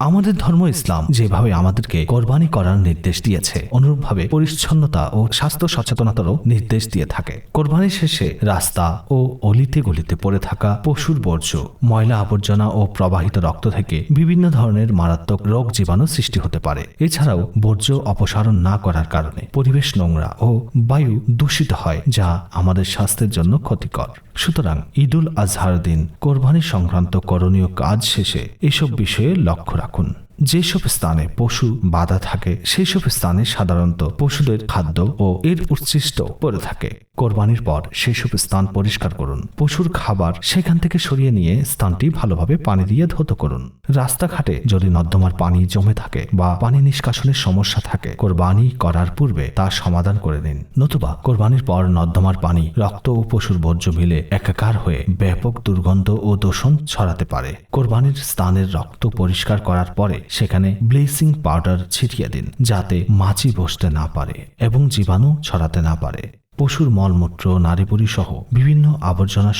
আমাদের ধর্ম ইসলাম যেভাবে আমাদেরকে কোরবানি করার নির্দেশ দিয়েছে, অনুরূপভাবে পরিচ্ছন্নতা ও স্বাস্থ্য সচেতনতারও নির্দেশ দিয়ে থাকে। কোরবানি শেষে রাস্তা ও অলিতে গলিতে পড়ে থাকা পশুর বর্জ্য, ময়লা আবর্জনা ও প্রবাহিত রক্ত থেকে বিভিন্ন ধরনের মারাত্মক রোগ জীবাণু সৃষ্টি হতে পারে। এছাড়াও বর্জ্য অপসারণ না করার কারণে পরিবেশ নোংরা ও বায়ু দূষিত হয়, যা আমাদের স্বাস্থ্যের জন্য ক্ষতিকর। সুতরাং ঈদুল আজহার দিন কোরবানি সংক্রান্ত করণীয় কাজ শেষে এসব বিষয়ে লক্ষ্য Diakon. যেসব স্থানে পশু বাধা থাকে সেই সব স্থানে সাধারণত পশুদের খাদ্য ও এর উচ্ছিষ্ট পড়ে থাকে। কোরবানির পর সেই সব স্থান পরিষ্কার করুন। পশুর খাবার সেখান থেকে সরিয়ে নিয়ে স্থানটি ভালোভাবে পানি দিয়ে ধৌত করুন। রাস্তাঘাটে যদি নর্দমার পানি জমে থাকে বা পানি নিষ্কাশনের সমস্যা থাকে, কোরবানি করার পূর্বে তা সমাধান করে নিন। নতুবা কোরবানির পর নর্দমার পানি, রক্ত ও পশুর বর্জ্য মিলে একাকার হয়ে ব্যাপক দুর্গন্ধ ও দূষণ ছড়াতে পারে। কোরবানির স্থানের রক্ত পরিষ্কার করার পরে সেখানে ব্লিচিং পাউডার ছিটিয়ে দিন, যাতে মাছি বসতে না পারে এবং জীবাণু ছড়াতে না পারে। পশুর মলমূত্র নারীপুরি সহ বিভিন্ন আবর্জনা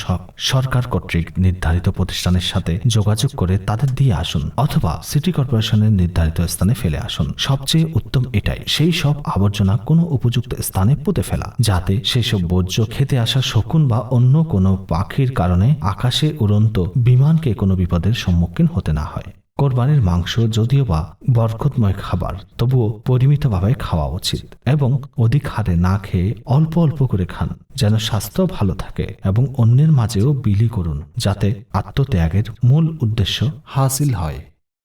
সরকার কর্তৃক নির্ধারিত প্রতিষ্ঠানের সাথে যোগাযোগ করে তাদের দিয়ে আসুন অথবা সিটি কর্পোরেশনের নির্ধারিত স্থানে ফেলে আসুন। সবচেয়ে উত্তম এটাই, সেই সব আবর্জনা কোনো উপযুক্ত স্থানে পুঁতে ফেলা, যাতে সেই সব বর্জ্য খেতে আসা শকুন বা অন্য কোনো পাখির কারণে আকাশে উড়ন্ত বিমানকে কোনো বিপদের সম্মুখীন হতে না হয়। কোরবানির মাংস যদিও বা বরকতময় খাবার, তবুও পরিমিতভাবে খাওয়া উচিত এবং অধিক হারে না খেয়ে অল্প অল্প করে খান, যেন স্বাস্থ্য ভালো থাকে এবং অন্যের মাঝেও বিলি করুন, যাতে আত্মত্যাগের মূল উদ্দেশ্য হাসিল হয়।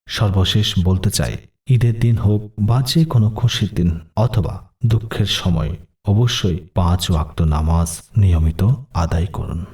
সর্বশেষ বলতে চাই, ঈদের দিন হোক বা যে কোনো খুশির দিন অথবা দুঃখের সময়, অবশ্যই পাঁচ ওয়াক্ত নামাজ নিয়মিত আদায় করুন।